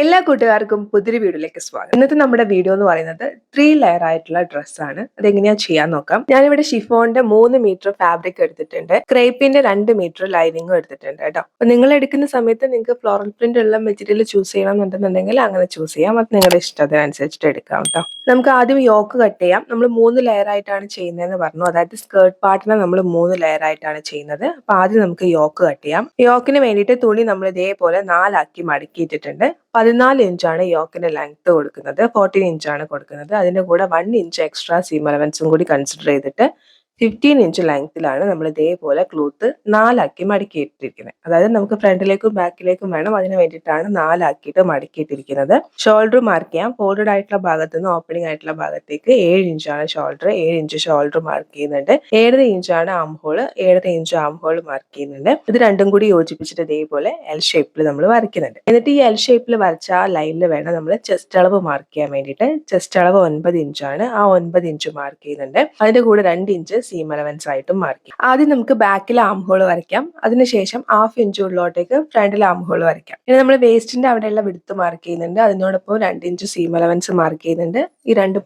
എല്ലാ കൂട്ടുകാർക്കും പുതിരി വീഡിയോയിലേക്ക് സ്വാഗതം. ഇന്നത്തെ നമ്മുടെ വീഡിയോ എന്ന് പറയുന്നത് ത്രീ ലെയർ ആയിട്ടുള്ള ഡ്രസ്സാണ് അതെങ്ങനെയാ ചെയ്യാൻ നോക്കാം. ഞാനിവിടെ ഷിഫോണിന്റെ മൂന്ന് മീറ്റർ ഫാബ്രിക് എടുത്തിട്ടുണ്ട്. ക്രേപ്പിന്റെ രണ്ട് മീറ്റർ ലൈനിങ്ങും എടുത്തിട്ടുണ്ട് കേട്ടോ. അപ്പൊ നിങ്ങൾ എടുക്കുന്ന സമയത്ത് നിങ്ങൾക്ക് ഫ്ലോറൽ പ്രിന്റ് ഉള്ള മെറ്റീരിയൽ ചൂസ് ചെയ്യണമെന്നുണ്ടെന്നുണ്ടെങ്കിൽ അങ്ങനെ ചൂസ് ചെയ്യാം. അത് നിങ്ങളുടെ ഇഷ്ടത്തിനനുസരിച്ചിട്ട് എടുക്കാം കേട്ടോ. നമുക്ക് ആദ്യം യോക്ക് കട്ട് ചെയ്യാം. നമ്മൾ മൂന്ന് ലെയർ ആയിട്ടാണ് ചെയ്യുന്നതെന്ന് പറഞ്ഞു. അതായത് സ്കേർട്ട് പാർട്ടിനെ നമ്മൾ മൂന്ന് ലെയർ ആയിട്ടാണ് ചെയ്യുന്നത്. അപ്പൊ ആദ്യം നമുക്ക് യോക്ക് കട്ട് ചെയ്യാം. യോക്കിന് വേണ്ടിയിട്ട് തുണി നമ്മൾ ഇതേപോലെ നാലാക്കി മടക്കിയിട്ടിട്ടുണ്ട്. പതിനാല് ഇഞ്ചാണ് യോക്കിന്റെ ലെങ്ത് കൊടുക്കുന്നത്. ഫോർട്ടീൻ ഇഞ്ചാണ് കൊടുക്കുന്നത്. അതിന്റെ കൂടെ വൺ ഇഞ്ച് എക്സ്ട്രാ സീം അലവൻസും കൂടി കൺസിഡർ ചെയ്തിട്ട് ഫിഫ്റ്റീൻ ഇഞ്ച് ലെങ്ത്തിലാണ് നമ്മൾ ഇതേപോലെ ക്ലോത്ത് നാലാക്കി മടക്കിയിട്ടിരിക്കുന്നത് അതായത് നമുക്ക് ഫ്രണ്ടിലേക്കും ബാക്കിലേക്കും വേണം. അതിന് വേണ്ടിയിട്ടാണ് നാലാക്കിയിട്ട് മടക്കിയിട്ടിരിക്കുന്നത്. ഷോൾഡർ മാർക്ക് ചെയ്യാം. ഫോൾഡഡ് ആയിട്ടുള്ള ഭാഗത്ത് നിന്ന് ഓപ്പണിംഗ് ആയിട്ടുള്ള ഭാഗത്തേക്ക് ഏഴ് ഇഞ്ചാണ് ഷോൾഡർ ഏഴ് ഇഞ്ച് ഷോൾഡർ മാർക്ക് ചെയ്യുന്നുണ്ട്. ഏഴര ഇഞ്ചാണ് ആം ഹോൾ ഏഴര ഇഞ്ച് ആം ഹോൾ മാർക്ക് ചെയ്യുന്നുണ്ട്. ഇത് രണ്ടും കൂടി യോജിപ്പിച്ചിട്ട് ഇതേപോലെ എൽ ഷേപ്പിൽ നമ്മൾ വരയ്ക്കുന്നുണ്ട്. എന്നിട്ട് ഈ എൽ ഷേപ്പിൽ വരച്ച ആ ലൈനിൽ വേണം നമ്മൾ ചെസ്റ്റ് അളവ് മാർക്ക് ചെയ്യാൻ വേണ്ടിയിട്ട്. ചെസ്റ്റ് അളവ് ഒൻപത് ഇഞ്ചാണ് ആ ഒൻപത് ഇഞ്ച് മാർക്ക് ചെയ്യുന്നുണ്ട്. അതിന്റെ കൂടെ രണ്ട് ഇഞ്ച് സീം അലവൻസ് ആയിട്ടും മാർക്ക് ആദ്യം നമുക്ക് ബാക്കിൽ ആം ഹോൾ വരയ്ക്കാം. അതിനുശേഷം ഹാഫ് ഇഞ്ച് ഉള്ളിലോട്ടേക്ക് ഫ്രണ്ടിൽ ആം ഹോൾ വരയ്ക്കാം. ഇനി നമ്മൾ വേസ്റ്റിന്റെ അവിടെയുള്ള വിടുത്ത് മാർക്ക് ചെയ്യുന്നുണ്ട്. അതിനോടൊപ്പം രണ്ട് ഇഞ്ച് സീം അലവൻസ് മാർക്ക് ചെയ്യുന്നുണ്ട്. ഈ രണ്ട്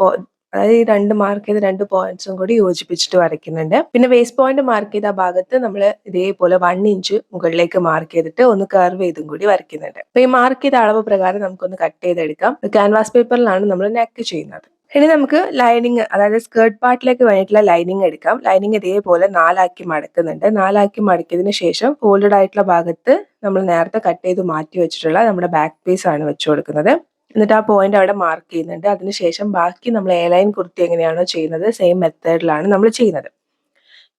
അതായത് ഈ രണ്ട് മാർക്ക് ചെയ്ത രണ്ട് പോയിന്റ്സും കൂടി യോജിപ്പിച്ചിട്ട് വരയ്ക്കുന്നുണ്ട്. പിന്നെ വേസ്റ്റ് പോയിന്റ് മാർക്ക് ചെയ്ത ഭാഗത്ത് നമ്മൾ ഇതേപോലെ വൺ ഇഞ്ച് മുകളിലേക്ക് മാർക്ക് ചെയ്തിട്ട് ഒന്ന് കർവ് ചെയ്തും കൂടി വരയ്ക്കുന്നുണ്ട്. അപ്പൊ ഈ മാർക്ക് ചെയ്ത അളവ് പ്രകാരം നമുക്കൊന്ന് കട്ട് ചെയ്തെടുക്കാം. ക്യാൻവാസ് പേപ്പറിലാണ് നമ്മൾ നെക്ക് ചെയ്യുന്നത്. ഇനി നമുക്ക് ലൈനിങ് അതായത് സ്കേർട്ട് പാർട്ടിലേക്ക് വേണ്ടിയിട്ടുള്ള ലൈനിങ് എടുക്കാം. ലൈനിങ് ഇതേപോലെ നാലാക്കി മടക്കുന്നുണ്ട്. നാലാക്കി മടക്കിയതിന് ശേഷം ഫോൾഡഡ് ആയിട്ടുള്ള ഭാഗത്ത് നമ്മൾ നേരത്തെ കട്ട് ചെയ്ത് മാറ്റി വെച്ചിട്ടുള്ള നമ്മുടെ ബാക്ക് പീസ് ആണ് വെച്ചു കൊടുക്കുന്നത്. എന്നിട്ട് ആ പോയിന്റ് അവിടെ മാർക്ക് ചെയ്യുന്നുണ്ട്. അതിനുശേഷം ബാക്കി നമ്മൾ എ ലൈൻ കുർത്തി എങ്ങനെയാണോ ചെയ്യുന്നത് സെയിം മെത്തേഡിലാണ് നമ്മൾ ചെയ്യുന്നത്.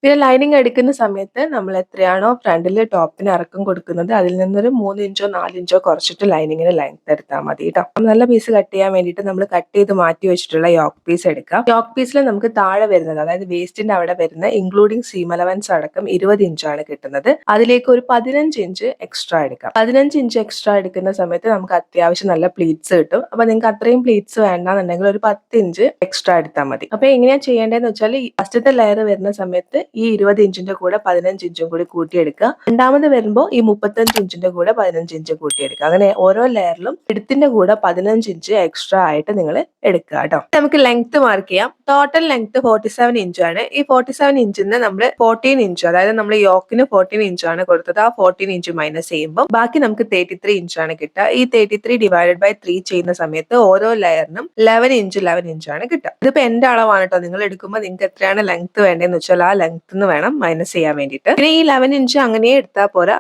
പിന്നെ ലൈനിങ് എടുക്കുന്ന സമയത്ത് നമ്മൾ എത്രയാണോ ഫ്രണ്ടിൽ ടോപ്പിന് ഇറക്കം കൊടുക്കുന്നത് അതിൽ നിന്നൊരു മൂന്ന് ഇഞ്ചോ നാല് ഇഞ്ചോ കുറച്ചിട്ട് ലൈനിങ്ങിന് ലെങ്ത് എടുത്താൽ മതി കേട്ടോ നല്ല പീസ് കട്ട് ചെയ്യാൻ വേണ്ടിയിട്ട് നമ്മൾ കട്ട് ചെയ്ത് മാറ്റി വെച്ചിട്ടുള്ള യോക്ക് പീസ് എടുക്കാം. യോക്ക് പീസിൽ നമുക്ക് താഴെ വരുന്നത് അതായത് വേസ്റ്റിന്റെ അവിടെ വരുന്ന ഇൻക്ലൂഡിംഗ് സീം അലവൻസ് അടക്കം ഇരുപത് ഇഞ്ചാണ് കിട്ടുന്നത്. അതിലേക്ക് ഒരു പതിനഞ്ച് ഇഞ്ച് എക്സ്ട്രാ എടുക്കാം. പതിനഞ്ച് ഇഞ്ച് എക്സ്ട്രാ എടുക്കുന്ന സമയത്ത് നമുക്ക് അത്യാവശ്യം നല്ല പ്ലീറ്റ്സ് കിട്ടും. അപ്പൊ നിങ്ങൾക്ക് അത്രയും പ്ലീറ്റ്സ് വേണ്ടെന്നുണ്ടെങ്കിൽ ഒരു പത്ത് ഇഞ്ച് എക്സ്ട്രാ എടുത്താൽ മതി. അപ്പൊ എങ്ങനെയാ ചെയ്യേണ്ടതെന്ന് വെച്ചാൽ ഫസ്റ്റത്തെ ലെയർ വരുന്ന സമയത്ത് ഈ ഇരുപത് ഇഞ്ചിന്റെ കൂടെ പതിനഞ്ച് ഇഞ്ചും കൂടി കൂട്ടിയെടുക്കുക. രണ്ടാമത് വരുമ്പോൾ ഈ മുപ്പത്തഞ്ച് ഇഞ്ചിന്റെ കൂടെ പതിനഞ്ച് ഇഞ്ച് കൂട്ടിയെടുക്കുക. അങ്ങനെ ഓരോ ലെയറിലും എടുത്തിന്റെ കൂടെ പതിനഞ്ച് ഇഞ്ച് എക്സ്ട്രാ ആയിട്ട് നിങ്ങൾ എടുക്കുക കേട്ടോ. നമുക്ക് ലെങ്ത് മാർക്ക് ചെയ്യാം. ടോട്ടൽ ലെങ്ത് ഫോർട്ടി സെവൻ ഇഞ്ചാണ് ഈ ഫോർട്ടി സെവൻ ഇഞ്ചിന് നമ്മൾ ഫോർട്ടീൻ ഇഞ്ച് അതായത് നമ്മൾ യോക്കിന് ഫോർട്ടീൻ ഇഞ്ചാണ് കൊടുത്തത്. ആ ഫോർട്ടീൻ ഇഞ്ച് മൈനസ് ചെയ്യുമ്പോൾ ബാക്കി നമുക്ക് തേർട്ടി ത്രീ ഇഞ്ചാണ് കിട്ടുക. ഈ thirty three divided by three ചെയ്യുന്ന സമയത്ത് ഓരോ ലെയറിനും ലെവൻ ഇഞ്ച് ലെവൻ ഇഞ്ചാണ് കിട്ടുക. ഇതിപ്പോ എന്റെ അളവാണ് കേട്ടോ. നിങ്ങൾ എടുക്കുമ്പോൾ നിങ്ങൾക്ക് എത്രയാണ് ലെങ്ത് വേണ്ടതെന്ന് വെച്ചാൽ ആ ലെങ്ത് എന്ന് വേണം മൈനസ് ചെയ്യാൻ വേണ്ടിയിട്ട്. പിന്നെ ഈ ലെവൻ ഇഞ്ച് അങ്ങനെ എടുത്താൽ പോരാ.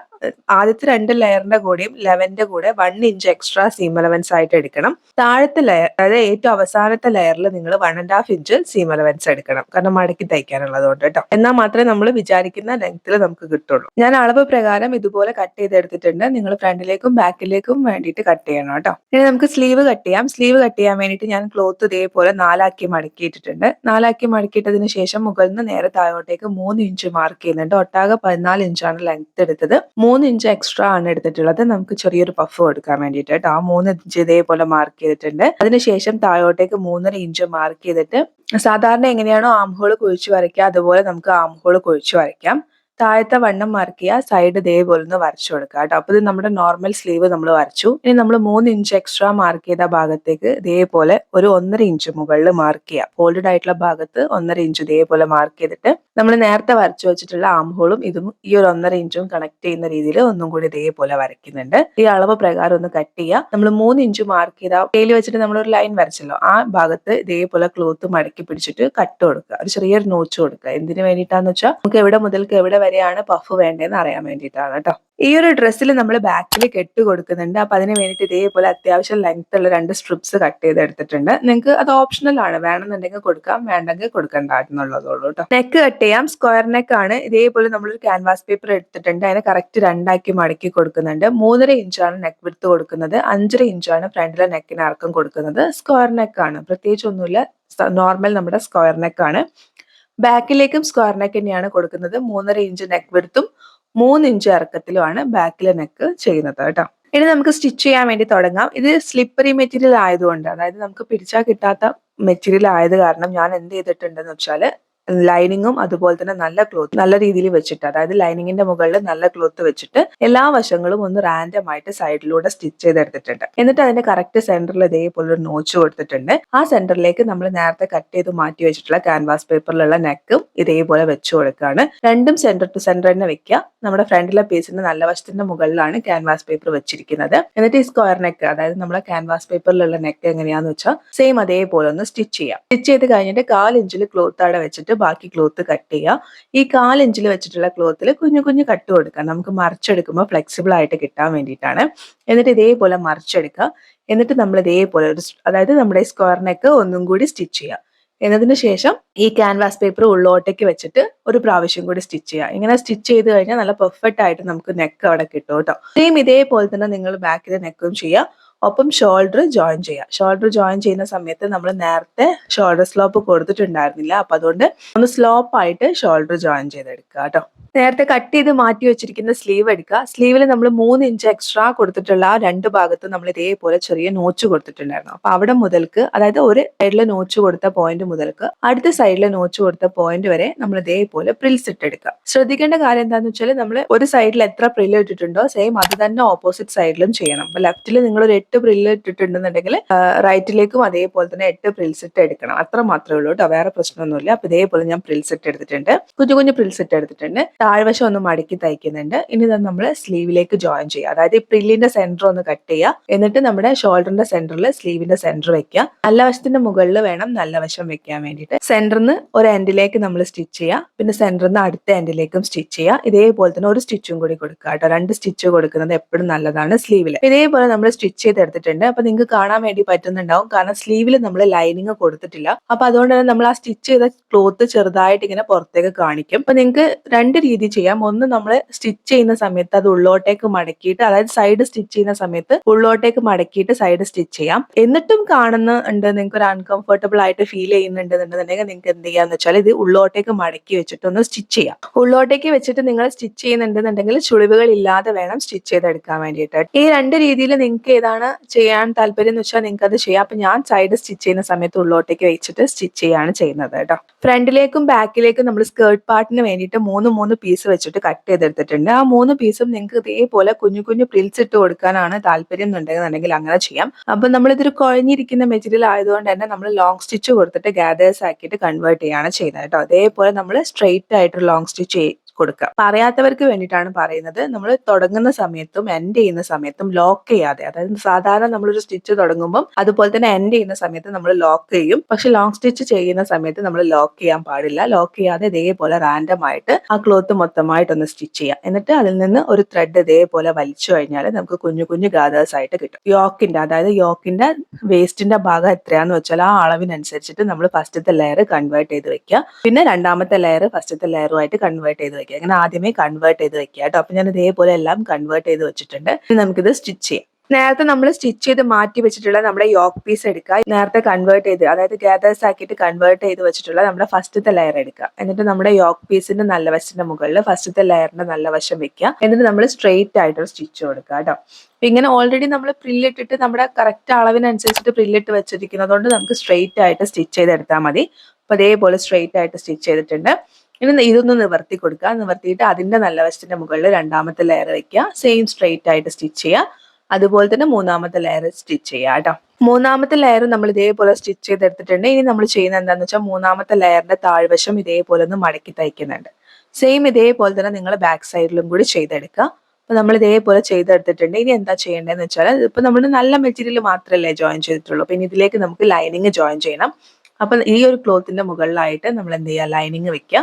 ആദ്യത്തെ രണ്ട് ലെയറിന്റെ കൂടെയും ലെവന്റെ കൂടെ one inch extra seam allowance ആയിട്ട് എടുക്കണം. താഴത്തെ ലെയർ അതായത് ഏറ്റവും അവസാനത്തെ ലെയറിൽ നിങ്ങൾ one and half inch seam allowance എടുക്കണം. കാരണം മടക്കി തയ്ക്കാനുള്ളത് കൊണ്ട് കേട്ടോ എന്നാൽ മാത്രമേ നമ്മൾ വിചാരിക്കുന്ന ലെങ്ത്തിൽ നമുക്ക് കിട്ടുള്ളൂ. ഞാൻ അളവ് പ്രകാരം ഇതുപോലെ കട്ട് ചെയ്തെടുത്തിട്ടുണ്ട്. നിങ്ങൾ ഫ്രണ്ടിലേക്കും ബാക്കിലേക്കും വേണ്ടിയിട്ട് കട്ട് ചെയ്യണം കേട്ടോ ഇനി നമുക്ക് സ്ലീവ് കട്ട് ചെയ്യാം. സ്ലീവ് കട്ട് ചെയ്യാൻ വേണ്ടിയിട്ട് ഞാൻ ക്ലോത്ത് ഇതേപോലെ നാലാക്കി മടക്കിയിട്ടിട്ടുണ്ട്. നാലാക്കി മടക്കിയിട്ടതിന് ശേഷം മുകളിൽ നിന്ന് നേരെ താഴോട്ടേക്ക് മൂന്ന് ഇഞ്ച് മാർക്ക് ചെയ്യുന്നുണ്ട്. ഒട്ടാകെ പതിനാല് ഇഞ്ചാണ് ലെങ്ത് എടുത്തത്. മൂന്ന് ഇഞ്ച് എക്സ്ട്രാ ആണ് എടുത്തിട്ടുള്ളത്. നമുക്ക് ചെറിയൊരു പഫ് കൊടുക്കാൻ വേണ്ടിയിട്ട് കേട്ടോ. ആ മൂന്ന് ഇഞ്ച് ഇതേപോലെ മാർക്ക് ചെയ്തിട്ടുണ്ട്. അതിനുശേഷം താഴോട്ടേക്ക് മൂന്നര ഇഞ്ച് മാർക്ക് ചെയ്തിട്ട് സാധാരണ എങ്ങനെയാണോ ആം ഹോൾ കുഴിച്ചു വരയ്ക്കുക അതുപോലെ നമുക്ക് ആം ഹോൾ കുഴിച്ചു വരയ്ക്കാം. താഴത്തെ വണ്ണം മാർക്ക് ചെയ്യുക സൈഡ് ഇതേപോലെ ഒന്ന് വരച്ചു കൊടുക്കുക കേട്ടോ. അപ്പോൾ ഇത് നമ്മുടെ നോർമൽ സ്ലീവ് നമ്മൾ വരച്ചു. ഇനി നമ്മൾ മൂന്ന് ഇഞ്ച് എക്സ്ട്രാ മാർക്ക് ചെയ്ത ഭാഗത്തേക്ക് ഇതേപോലെ ഒരു ഒന്നര ഇഞ്ച് മുകളിൽ മാർക്ക് ചെയ്യുക. ഫോൾഡഡ് ആയിട്ടുള്ള ഭാഗത്ത് ഒന്നര ഇഞ്ച് ഇതേപോലെ മാർക്ക് ചെയ്തിട്ട് നമ്മൾ നേരത്തെ വരച്ചു വെച്ചിട്ടുള്ള ആംഹോളും ഇതും ഈ ഒരു ഒന്നര ഇഞ്ചും കണക്ട് ചെയ്യുന്ന രീതിയിൽ ഒന്നും കൂടി ഇതേപോലെ വരയ്ക്കുന്നുണ്ട്. ഈ അളവ് പ്രകാരം ഒന്ന് കട്ട് ചെയ്യുക. നമ്മൾ മൂന്ന് ഇഞ്ച് മാർക്ക് ചെയ്ത കയ്യിൽ വെച്ചിട്ട് നമ്മൾ ഒരു ലൈൻ വരച്ചല്ലോ. ആ ഭാഗത്ത് ഇതേപോലെ ക്ലോത്ത് മടക്കി പിടിച്ചിട്ട് കട്ട് കൊടുക്കുക. ഒരു ചെറിയൊരു നോച്ച് കൊടുക്കുക. എന്തിനു വേണ്ടിയിട്ടാന്ന് വെച്ചാൽ നമുക്ക് എവിടെ മുതൽക്ക് എവിടെ വരെയാണ് പഫ് വേണ്ടതെന്ന് അറിയാൻ വേണ്ടിയിട്ടാണ് കേട്ടോ. ഈ ഒരു ഡ്രസ്സിൽ നമ്മൾ ബാക്കിൽ കെട്ട് കൊടുക്കുന്നുണ്ട്. അപ്പൊ അതിന് വേണ്ടിയിട്ട് ഇതേപോലെ അത്യാവശ്യം ലെങ്ത് ഉള്ള രണ്ട് സ്ട്രിപ്സ് കട്ട് ചെയ്തെടുത്തിട്ടുണ്ട്. നിങ്ങൾക്ക് അത് ഓപ്ഷണൽ ആണ്. വേണമെന്നുണ്ടെങ്കിൽ കൊടുക്കാം. വേണ്ടെങ്കിൽ കൊടുക്കണ്ടായിരുന്നുള്ളതുള്ളൂ കേട്ടോ. നെക്ക് കട്ട് ചെയ്യാം. സ്ക്വയർ നെക്ക് ആണ്. ഇതേപോലെ നമ്മളൊരു ക്യാൻവാസ് പേപ്പർ എടുത്തിട്ടുണ്ട്. അതിനെ കറക്റ്റ് രണ്ടാക്കി മടക്കി കൊടുക്കുന്നുണ്ട്. മൂന്നര ഇഞ്ചാണ് നെക്ക് വിടുത്ത് കൊടുക്കുന്നത്. അഞ്ചര ഇഞ്ചാണ് ഫ്രണ്ടിലെ നെക്കിന് ആർക്കും കൊടുക്കുന്നത്. സ്ക്വയർ നെക്ക് ആണ്. പ്രത്യേകിച്ച് ഒന്നുമില്ല. നോർമൽ നമ്മുടെ സ്ക്വയർ നെക്ക് ആണ്. ബാക്കിലേക്കും സ്ക്വയർ നെക്ക് തന്നെയാണ് കൊടുക്കുന്നത്. മൂന്നര ഇഞ്ച് നെക്ക് വിടുത്തും മൂന്ന് ഇഞ്ച് ഇറക്കത്തിലുമാണ് ബാക്കിലെ നെക്ക് ചെയ്യുന്നത് കേട്ടോ. ഇനി നമുക്ക് സ്റ്റിച്ച് ചെയ്യാൻ വേണ്ടി തുടങ്ങാം. ഇത് സ്ലിപ്പറി മെറ്റീരിയൽ ആയതുകൊണ്ട് അതായത് നമുക്ക് പിടിച്ചാൽ കിട്ടാത്ത മെറ്റീരിയൽ ആയത് കാരണം ഞാൻ എന്ത് ചെയ്തിട്ടുണ്ടെന്ന് വെച്ചാൽ ലൈനിങ്ങും അതുപോലെ തന്നെ നല്ല ക്ലോത്ത് നല്ല രീതിയിൽ വെച്ചിട്ട് അതായത് ലൈനിങ്ങിന്റെ മുകളിൽ നല്ല ക്ലോത്ത് വെച്ചിട്ട് എല്ലാ വശങ്ങളും ഒന്ന് റാൻഡം ആയിട്ട് സൈഡിലൂടെ സ്റ്റിച്ച് ചെയ്തെടുത്തിട്ടുണ്ട്. എന്നിട്ട് അതിന്റെ കറക്റ്റ് സെന്ററിൽ ഇതേപോലെ ഒരു നോച്ച് കൊടുത്തിട്ടുണ്ട്. ആ സെന്ററിലേക്ക് നമ്മൾ നേരത്തെ കട്ട് ചെയ്ത് മാറ്റി വെച്ചിട്ടുള്ള ക്യാൻവാസ് പേപ്പറിലുള്ള നെക്കും ഇതേപോലെ വെച്ചു കൊടുക്കുകയാണ്. രണ്ടും സെന്റർ ടു സെന്റർ തന്നെ വെക്കുക. നമ്മുടെ ഫ്രണ്ടിലെ പീസിന്റെ നല്ല വശത്തിന്റെ മുകളിലാണ് ക്യാൻവാസ് പേപ്പർ വെച്ചിരിക്കുന്നത്. എന്നിട്ട് ഈ സ്ക്വയർ നെക്ക് അതായത് നമ്മുടെ ക്യാൻവാസ് പേപ്പറിലുള്ള നെക്ക് എങ്ങനെയാന്ന് വെച്ചാൽ സെയിം അതേപോലെ ഒന്ന് സ്റ്റിച്ച് ചെയ്യാം. സ്റ്റിച്ച് ചെയ്ത് കഴിഞ്ഞിട്ട് കാൽ ഇഞ്ചിൽ ക്ലോത്ത് അവിടെ വെച്ചിട്ട് ബാക്കി ക്ലോത്ത് കട്ട് ചെയ്യുക ഈ കാലിഞ്ചിൽ വെച്ചിട്ടുള്ള ക്ലോത്തിൽ കുഞ്ഞു കുഞ്ഞു കട്ട് കൊടുക്കുക നമുക്ക് മറിച്ചെടുക്കുമ്പോൾ ഫ്ലെക്സിബിൾ ആയിട്ട് കിട്ടാൻ വേണ്ടിയിട്ടാണ്. എന്നിട്ട് ഇതേപോലെ മറിച്ചെടുക്കുക. എന്നിട്ട് നമ്മൾ ഇതേപോലെ ഒരു അതായത് നമ്മുടെ സ്ക്വയർ നെക്ക് ഒന്നും കൂടി സ്റ്റിച്ച് ചെയ്യുക എന്നതിന് ശേഷം ഈ ക്യാൻവാസ് പേപ്പർ ഉള്ളോട്ടേക്ക് വെച്ചിട്ട് ഒരു പ്രാവശ്യം കൂടി സ്റ്റിച്ച് ചെയ്യുക ഇങ്ങനെ സ്റ്റിച്ച് ചെയ്ത് കഴിഞ്ഞാൽ നല്ല പെർഫെക്റ്റ് ആയിട്ട് നമുക്ക് നെക്ക് അവിടെ കിട്ടും കേട്ടോ. സെയിം ഇതേപോലെ തന്നെ നിങ്ങൾ ബാക്കിലെ നെക്കും ചെയ്യുക ഒപ്പം ഷോൾഡർ ജോയിൻ ചെയ്യാം. ഷോൾഡർ ജോയിൻ ചെയ്യുന്ന സമയത്ത് നമ്മൾ നേരത്തെ ഷോൾഡർ സ്ലോപ്പ് കൊടുത്തിട്ടുണ്ടായിരുന്നില്ല. അപ്പൊ അതുകൊണ്ട് ഒന്ന് സ്ലോപ്പ് ആയിട്ട് ഷോൾഡർ ജോയിൻ ചെയ്തെടുക്കുക കേട്ടോ. നേരത്തെ കട്ട് ചെയ്ത് മാറ്റി വെച്ചിരിക്കുന്ന സ്ലീവ് എടുക്കുക. സ്ലീവിൽ നമ്മൾ മൂന്ന് ഇഞ്ച് എക്സ്ട്രാ കൊടുത്തിട്ടുള്ള ആ രണ്ട് ഭാഗത്ത് നമ്മൾ ഇതേപോലെ ചെറിയ നോച്ച് കൊടുത്തിട്ടുണ്ടായിരുന്നു. അപ്പൊ അവിടെ മുതൽക്ക് അതായത് ഒരു സൈഡിലെ നോച്ച് കൊടുത്ത പോയിന്റ് മുതൽക്ക് അടുത്ത സൈഡിലെ നോച്ച് കൊടുത്ത പോയിന്റ് വരെ നമ്മൾ ഇതേപോലെ പ്രിൽസ് ഇട്ടെടുക്കുക. ശ്രദ്ധിക്കേണ്ട കാര്യം എന്താണെന്ന് വെച്ചാൽ നമ്മൾ ഒരു സൈഡിൽ എത്ര പ്രിൽ ഇട്ടിട്ടുണ്ടോ സെയിം അത് തന്നെ ഓപ്പോസിറ്റ് സൈഡിലും ചെയ്യണം. അപ്പൊ ലെഫ്റ്റിൽ നിങ്ങൾ ഒരു എട്ട് പ്രില്ല് ഇട്ടിട്ടുണ്ടെന്നുണ്ടെങ്കിൽ റൈറ്റിലേക്കും അതേപോലെ തന്നെ എട്ട് പ്രിൽസ് ഇട്ട് എടുക്കണം. അത്ര മാത്രമേ ഉള്ളൂ കേട്ടോ. വേറെ പ്രശ്നമൊന്നുമില്ല. അപ്പൊ ഇതേപോലെ ഞാൻ പ്രിൽസ് ഇട്ട് എടുത്തിട്ടുണ്ട്. കുഞ്ഞു കുഞ്ഞു പ്രിൽസ് ഇട്ട് എടുത്തിട്ടുണ്ട്. താഴ്വശം ഒന്ന് മടക്കി തയ്ക്കുന്നുണ്ട്. ഇനി നമ്മൾ സ്ലീവിലേക്ക് ജോയിൻ ചെയ്യുക. അതായത് ഈ പ്രില്ലിന്റെ സെന്റർ ഒന്ന് കട്ട് ചെയ്യുക. എന്നിട്ട് നമ്മുടെ ഷോൾഡറിന്റെ സെന്ററിൽ സ്ലീവിന്റെ സെന്റർ വെക്കുക. നല്ല വശത്തിന്റെ മുകളിൽ വേണം നല്ല വശം വെക്കാൻ വേണ്ടിയിട്ട്. സെന്ററിന്ന് ഒരു എൻഡിലേക്ക് നമ്മൾ സ്റ്റിച്ച് ചെയ്യുക. പിന്നെ സെന്ററിൽ നിന്ന് അടുത്ത എൻഡിലേക്കും സ്റ്റിച്ച് ചെയ്യുക. ഇതേപോലെ തന്നെ ഒരു സ്റ്റിച്ചും കൂടി കൊടുക്കുക കേട്ടോ. രണ്ട് സ്റ്റിച്ച് കൊടുക്കുന്നത് എപ്പോഴും നല്ലതാണ് സ്ലീവിൽ ഇതേപോലെ നമ്മൾ സ്റ്റിച്ച് ചെയ്തെടുത്തിട്ടുണ്ട്. അപ്പൊ നിങ്ങൾക്ക് കാണാൻ വേണ്ടി പറ്റുന്നുണ്ടാവും. കാരണം സ്ലീവിൽ നമ്മൾ ലൈനിങ് കൊടുത്തിട്ടില്ല. അപ്പൊ അതുകൊണ്ട് തന്നെ നമ്മൾ ആ സ്റ്റിച്ച് ചെയ്ത ക്ലോത്ത് ചെറുതായിട്ട് ഇങ്ങനെ പുറത്തേക്ക് കാണിക്കും. അപ്പൊ നിങ്ങൾക്ക് രണ്ട് രീതി ചെയ്യാം. ഒന്ന് നമ്മൾ സ്റ്റിച്ച് ചെയ്യുന്ന സമയത്ത് അത് ഉള്ളോട്ടേക്ക് മടക്കിയിട്ട് അതായത് സൈഡ് സ്റ്റിച്ച് ചെയ്യുന്ന സമയത്ത് ഉള്ളോട്ടേക്ക് മടക്കിയിട്ട് സൈഡ് സ്റ്റിച്ച് ചെയ്യാം. എന്നിട്ടും കാണുന്നുണ്ട് നിങ്ങൾക്ക് ഒരു അൺകംഫർട്ടബിൾ ആയിട്ട് ഫീൽ ചെയ്യുന്നുണ്ടെന്നുണ്ടെന്നുണ്ടെങ്കിൽ നിങ്ങൾക്ക് എന്ത് ചെയ്യാന്ന് വെച്ചാൽ ഇത് ഉള്ളോട്ടേക്ക് മടക്കി വെച്ചിട്ട് ഒന്ന് സ്റ്റിച്ച് ചെയ്യാം. ഉള്ളോട്ടേക്ക് വെച്ചിട്ട് നിങ്ങൾ സ്റ്റിച്ച് ചെയ്യുന്നുണ്ടെന്നുണ്ടെങ്കിൽ ചുളിവുകൾ ഇല്ലാതെ വേണം സ്റ്റിച്ച് ചെയ്തെടുക്കാൻ വേണ്ടിയിട്ട്. ഈ രണ്ട് രീതിയിൽ നിങ്ങൾക്ക് ഏതാണ് ചെയ്യാൻ താല്പര്യം എന്ന് വെച്ചാൽ നിങ്ങൾക്ക് അത് ചെയ്യാം. അപ്പൊ ഞാൻ സൈഡ് സ്റ്റിച്ച് ചെയ്യുന്ന സമയത്ത് ഉള്ളോട്ടേക്ക് വെച്ചിട്ട് സ്റ്റിച്ച് ചെയ്യാണ് ചെയ്യുന്നത് കേട്ടോ. ഫ്രണ്ടിലേക്കും ബാക്കിലേക്കും നമ്മൾ സ്കേർട്ട് പാർട്ടിന് വേണ്ടിയിട്ട് മൂന്ന് മൂന്ന് പീസ് വെച്ചിട്ട് കട്ട് ചെയ്തെടുത്തിട്ടുണ്ട്. ആ മൂന്ന് പീസും നിങ്ങൾക്ക് ഇതേപോലെ കുഞ്ഞു കുഞ്ഞു പ്രിൽസ് ഇട്ട് കൊടുക്കാനാണ് താല്പര്യം എന്നുണ്ടെന്നുണ്ടെങ്കിൽ അങ്ങനെ ചെയ്യാം. അപ്പൊ നമ്മളിതൊരു കുഴഞ്ഞിരിക്കുന്ന മെറ്റീരിയൽ ആയതുകൊണ്ട് തന്നെ നമ്മൾ ലോങ് സ്റ്റിച്ച് കൊടുത്തിട്ട് ഗാദേഴ്സ് ആക്കിയിട്ട് കൺവേർട്ട് ചെയ്യാണ് ചെയ്യുന്നത് കേട്ടോ. അതേപോലെ നമ്മൾ സ്ട്രെയിറ്റ് ആയിട്ട് ലോങ് സ്റ്റിച്ച് കൊടുക്കുക പറയാത്തവർക്ക് വേണ്ടിയിട്ടാണ് പറയുന്നത്. നമ്മൾ തുടങ്ങുന്ന സമയത്തും എൻഡ് ചെയ്യുന്ന സമയത്തും ലോക്ക് ചെയ്യാതെ അതായത് സാധാരണ നമ്മളൊരു സ്റ്റിച്ച് തുടങ്ങുമ്പോൾ അതുപോലെ തന്നെ എൻഡ് ചെയ്യുന്ന സമയത്ത് നമ്മൾ ലോക്ക് ചെയ്യും. പക്ഷെ ലോങ് സ്റ്റിച്ച് ചെയ്യുന്ന സമയത്ത് നമ്മൾ ലോക്ക് ചെയ്യാൻ പാടില്ല. ലോക്ക് ചെയ്യാതെ ഇതേപോലെ റാൻഡം ആയിട്ട് ആ ക്ലോത്ത് മൊത്തമായിട്ടൊന്ന് സ്റ്റിച്ച് ചെയ്യാം. എന്നിട്ട് അതിൽ നിന്ന് ഒരു ത്രെഡ് ഇതേപോലെ വലിച്ചു കഴിഞ്ഞാൽ നമുക്ക് കുഞ്ഞു കുഞ്ഞു ഗാദേഴ്സ് ആയിട്ട് കിട്ടും. യോക്കിന്റെ അതായത് യോക്കിന്റെ വേസ്റ്റിന്റെ ഭാഗം എത്രയാന്ന് വെച്ചാൽ ആ അളവിനനുസരിച്ചിട്ട് നമ്മൾ ഫസ്റ്റത്തെ ലെയർ കൺവേർട്ട് ചെയ്ത് വെക്കുക. പിന്നെ രണ്ടാമത്തെ ലെയർ ഫസ്റ്റത്തെ ലെയറുമായിട്ട് കൺവേർട്ട് ചെയ്ത് വെക്കുക. അങ്ങനെ ആദ്യമേ കൺവേർട്ട് ചെയ്ത് വെക്കുക കേട്ടോ. അപ്പൊ ഞാൻ ഇതേപോലെ എല്ലാം കൺവേർട്ട് ചെയ്ത് വെച്ചിട്ടുണ്ട്. ഇനി നമുക്കിത് സ്റ്റിച്ച് ചെയ്യാം. നേരത്തെ നമ്മൾ സ്റ്റിച്ച് ചെയ്ത് മാറ്റി വെച്ചിട്ടുള്ള നമ്മുടെ യോക്ക് പീസ് എടുക്കുക. നേരത്തെ കൺവേർട്ട് ചെയ്ത് അതായത് ഗാദേഴ്സ് ആക്കിയിട്ട് കൺവേർട്ട് ചെയ്ത് വെച്ചിട്ടുള്ള നമ്മുടെ ഫസ്റ്റത്തെ ലെയർ എടുക്കുക. എന്നിട്ട് നമ്മുടെ യോക്ക് പീസിന്റെ നല്ല വശത്തിന്റെ മുകളിൽ ഫസ്റ്റത്തെ ലെയറിന്റെ നല്ല വശം വെക്കുക. എന്നിട്ട് നമ്മൾ സ്ട്രെയിറ്റ് ആയിട്ട് സ്റ്റിച്ച് കൊടുക്കുക കേട്ടോ. ഇങ്ങനെ ഓൾറെഡി നമ്മൾ പ്രില്ലിട്ടിട്ട് നമ്മുടെ കറക്റ്റ് അളവിനനുസരിച്ചിട്ട് പ്രില്ലിട്ട് വെച്ചിരിക്കുന്നതുകൊണ്ട് നമുക്ക് സ്ട്രെയിറ്റ് ആയിട്ട് സ്റ്റിച്ച് ചെയ്തെടുത്താൽ മതി. അപ്പൊ അതേപോലെ സ്ട്രെയിറ്റ് ആയിട്ട് സ്റ്റിച്ച് ചെയ്തിട്ടുണ്ട്. ഇനി ഇതൊന്ന് നിവർത്തി കൊടുക്കുക. നിവർത്തിയിട്ട് അതിന്റെ നല്ല വശത്തിന്റെ മുകളിൽ രണ്ടാമത്തെ ലെയർ വെക്കുക. സെയിം സ്ട്രെയിറ്റ് ആയിട്ട് സ്റ്റിച്ച് ചെയ്യുക. അതുപോലെ തന്നെ മൂന്നാമത്തെ ലെയർ സ്റ്റിച്ച് ചെയ്യുക കേട്ടോ. മൂന്നാമത്തെ ലെയർ നമ്മൾ ഇതേപോലെ സ്റ്റിച്ച് ചെയ്തെടുത്തിട്ടുണ്ട്. ഇനി നമ്മൾ ചെയ്യുന്ന എന്താണെന്ന് വെച്ചാൽ മൂന്നാമത്തെ ലെയറിന്റെ താഴ്വശം ഇതേപോലെ ഒന്ന് മടക്കി തയ്ക്കുന്നുണ്ട്. സെയിം ഇതേപോലെ തന്നെ നിങ്ങൾ ബാക്ക് സൈഡിലും കൂടി ചെയ്തെടുക്കുക. അപ്പൊ നമ്മൾ ഇതേപോലെ ചെയ്തെടുത്തിട്ടുണ്ട്. ഇനി എന്താ ചെയ്യേണ്ടതെന്ന് വെച്ചാൽ ഇപ്പൊ നമ്മൾ നല്ല മെറ്റീരിയൽ മാത്രമല്ലേ ജോയിൻ ചെയ്തിട്ടുള്ളൂ. പിന്നെ ഇതിലേക്ക് നമുക്ക് ലൈനിങ് ജോയിൻ ചെയ്യണം. അപ്പൊ ഈ ഒരു ക്ലോത്തിന്റെ മുകളിലായിട്ട് നമ്മൾ എന്ത് ചെയ്യുക? ലൈനിങ് വെക്കുക.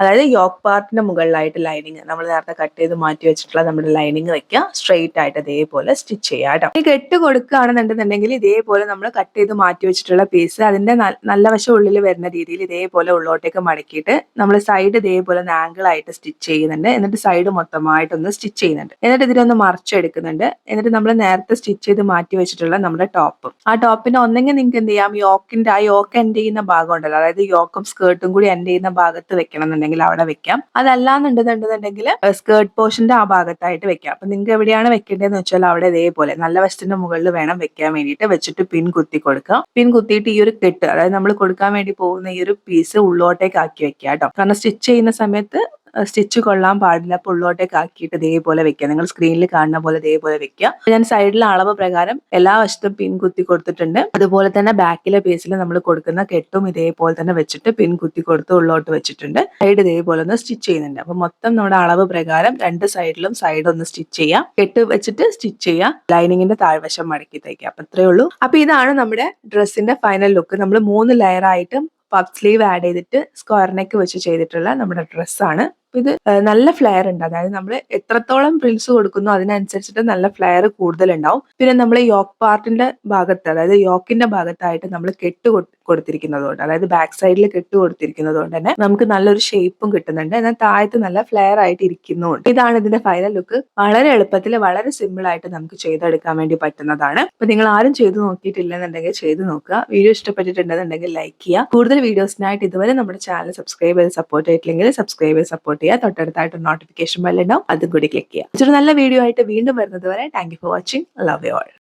അതായത് യോക്ക് പാർട്ടിന്റെ മുകളിലായിട്ട് ലൈനിങ് നമ്മൾ നേരത്തെ കട്ട് ചെയ്ത് മാറ്റി വെച്ചിട്ടുള്ള നമ്മുടെ ലൈനിങ് വെക്കുക. സ്ട്രെയിറ്റ് ആയിട്ട് ഇതേപോലെ സ്റ്റിച്ച് ചെയ്യുക കേട്ടോ. ഈ കെട്ട് കൊടുക്കുകയാണെന്നുണ്ടെന്നുണ്ടെങ്കിൽ ഇതേപോലെ നമ്മൾ കട്ട് ചെയ്ത് മാറ്റി വെച്ചിട്ടുള്ള പീസ് അതിന്റെ നല്ല വശം ഉള്ളിൽ വരുന്ന രീതിയിൽ ഇതേപോലെ ഉള്ളോട്ടേക്ക് മടക്കിയിട്ട് നമ്മൾ സൈഡ് ഇതേപോലെ ആംഗിൾ ആയിട്ട് സ്റ്റിച്ച് ചെയ്യുന്നുണ്ട്. എന്നിട്ട് സൈഡ് മൊത്തമായിട്ടൊന്ന് സ്റ്റിച്ച് ചെയ്യുന്നുണ്ട്. എന്നിട്ട് ഇതിനൊന്ന് മറിച്ചെടുക്കുന്നുണ്ട്. എന്നിട്ട് നമ്മൾ നേരത്തെ സ്റ്റിച്ച് ചെയ്ത് മാറ്റി വെച്ചിട്ടുള്ള നമ്മുടെ ടോപ്പ് ആ ടോപ്പിനെ ഒന്നെങ്കിൽ നിങ്ങൾക്ക് എന്ത് ചെയ്യാം? യോക്കിന്റെ ആ യോക്ക് എൻഡ് ചെയ്യുന്ന ഭാഗം ഉണ്ടല്ലോ. അതായത് യോക്കും സ്കേർട്ടും കൂടി എൻഡ് ചെയ്യുന്ന ഭാഗത്ത് വെക്കണം വെക്കുന്നുണ്ടെങ്കിൽ അവിടെ വെക്കാം. അതല്ലാന്നുണ്ടെന്നുണ്ടെന്നുണ്ടെങ്കിൽ സ്കേർട്ട് പോർഷന്റെ ആ ഭാഗത്തായിട്ട് വെക്കാം. അപ്പൊ നിങ്ങൾക്ക് എവിടെയാണ് വെക്കേണ്ടതെന്ന് വെച്ചാൽ അവിടെ ഇതേപോലെ നല്ല വശത്തിന്റെ മുകളിൽ വേണം വെക്കാൻ വേണ്ടിയിട്ട് വെച്ചിട്ട് പിൻ കുത്തി കൊടുക്കാം. പിൻ കുത്തിയിട്ട് ഈ ഒരു കെട്ട് അതായത് നമ്മൾ കൊടുക്കാൻ വേണ്ടി പോകുന്ന ഈ ഒരു പീസ് ഉള്ളോട്ടേക്ക് ആക്കി വെക്കാം കേട്ടോ. കാരണം സ്റ്റിച്ച് ചെയ്യുന്ന സമയത്ത് സ്റ്റിച്ച് കൊള്ളാൻ പാടില്ല. പുള്ളോട്ടേക്ക് ആക്കിയിട്ട് ഇതേപോലെ വെക്കുക. നിങ്ങൾ സ്ക്രീനിൽ കാണുന്ന പോലെ ഇതേപോലെ വെക്കുക. ഞാൻ സൈഡിലെ അളവ് പ്രകാരം എല്ലാ വശത്തും പിൻ കുത്തി കൊടുത്തിട്ടുണ്ട്. അതുപോലെ തന്നെ ബാക്കിലെ പേസിൽ നമ്മൾ കൊടുക്കുന്ന കെട്ടും ഇതേപോലെ തന്നെ വെച്ചിട്ട് പിൻ കുത്തി കൊടുത്ത് ഉള്ളോട്ട് വെച്ചിട്ടുണ്ട്. സൈഡ് ഇതേപോലെ ഒന്ന് സ്റ്റിച്ച് ചെയ്യുന്നുണ്ട്. അപ്പൊ മൊത്തം നമ്മുടെ അളവ് പ്രകാരം രണ്ട് സൈഡിലും സൈഡ് ഒന്ന് സ്റ്റിച്ച് ചെയ്യാം. കെട്ട് വെച്ചിട്ട് സ്റ്റിച്ച് ചെയ്യാം. ലൈനിങ്ങിന്റെ താഴ്വശം മടക്കി തയ്ക്കാം അപ്പൊ ഇത്രയേ ഉള്ളൂ. അപ്പൊ ഇതാണ് നമ്മുടെ ഡ്രസ്സിന്റെ ഫൈനൽ ലുക്ക് നമ്മൾ മൂന്ന് ലെയർ ആയിട്ട് പഫ് സ്ലീവ് ആഡ് ചെയ്തിട്ട് സ്ക്വയർ നെക്ക് വെച്ച് ചെയ്തിട്ടുള്ള നമ്മുടെ ഡ്രസ്സാണ് ഇത് നല്ല ഫ്ലെയർ ഉണ്ട്. അതായത് നമ്മൾ എത്രത്തോളം പ്രിൽസ് കൊടുക്കുന്നു അതിനനുസരിച്ചിട്ട് നല്ല ഫ്ലെയർ കൂടുതൽ ഉണ്ടാവും പിന്നെ നമ്മൾ യോക്ക് പാർട്ടിന്റെ ഭാഗത്ത് അതായത് യോക്കിന്റെ ഭാഗത്തായിട്ട് നമ്മൾ കെട്ട് കൊടുത്തിരിക്കുന്നതുകൊണ്ട് അതായത് ബാക്ക് സൈഡിൽ കെട്ട് കൊടുത്തിരിക്കുന്നതുകൊണ്ട് തന്നെ നമുക്ക് നല്ലൊരു ഷേപ്പും കിട്ടുന്നുണ്ട്. എന്നാൽ താഴത്ത് നല്ല ഫ്ലെയർ ആയിട്ട് ഇരിക്കുന്നുണ്ട്. ഇതാണ് ഇതിന്റെ ഫൈനൽ ലുക്ക് വളരെ എളുപ്പത്തിൽ വളരെ സിമ്പിൾ ആയിട്ട് നമുക്ക് ചെയ്തെടുക്കാൻ വേണ്ടി പറ്റുന്നതാണ്. അപ്പൊ നിങ്ങൾ ആരും ചെയ്തു നോക്കിയിട്ടില്ലെന്നുണ്ടെങ്കിൽ ചെയ്തു നോക്കുക. വീഡിയോ ഇഷ്ടപ്പെട്ടിട്ടുണ്ടെന്നുണ്ടെങ്കിൽ ലൈക്ക് ചെയ്യുക. കൂടുതൽ വീഡിയോസിനായിട്ട് ഇതുവരെ നമ്മുടെ ചാനൽ സബ്സ്ക്രൈബ് ചെയ്ത് സപ്പോർട്ട് ചെയ്തിട്ടില്ലെങ്കിൽ സബ്സ്ക്രൈബ് ചെയ്ത് സപ്പോർട്ട് ചെയ്യുക തൊട്ടടുത്തായിട്ട് നോട്ടിഫിക്കേഷൻ ബെല്ലുണ്ടാവും അതും കൂടി ക്ലിക്ക് ചെയ്യുക ഒരു നല്ല വീഡിയോ ആയിട്ട് വീണ്ടും വരുന്നത് വരെ thank you for watching love you all